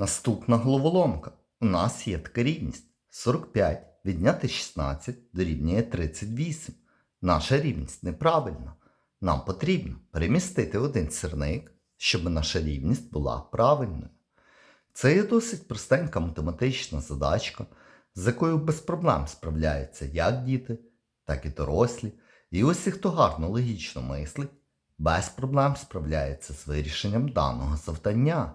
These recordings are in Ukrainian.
Наступна головоломка. У нас є така рівність. 45 відняти 16 дорівнює 38. Наша рівність неправильна. Нам потрібно перемістити один сірник, щоб наша рівність була правильною. Це є досить простенька математична задачка, з якою без проблем справляються як діти, так і дорослі. І усі, хто гарно логічно мислить, без проблем справляється з вирішенням даного завдання.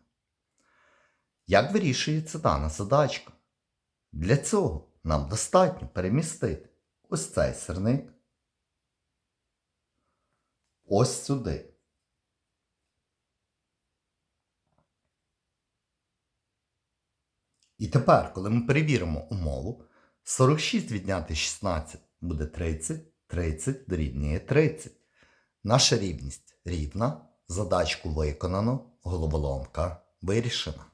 Як вирішується дана задачка? Для цього нам достатньо перемістити ось цей сирник ось сюди. І тепер, коли ми перевіримо умову, 46 відняти 16 буде 30, 30 дорівнює 30. Наша рівність рівна, задачку виконано, головоломка вирішена.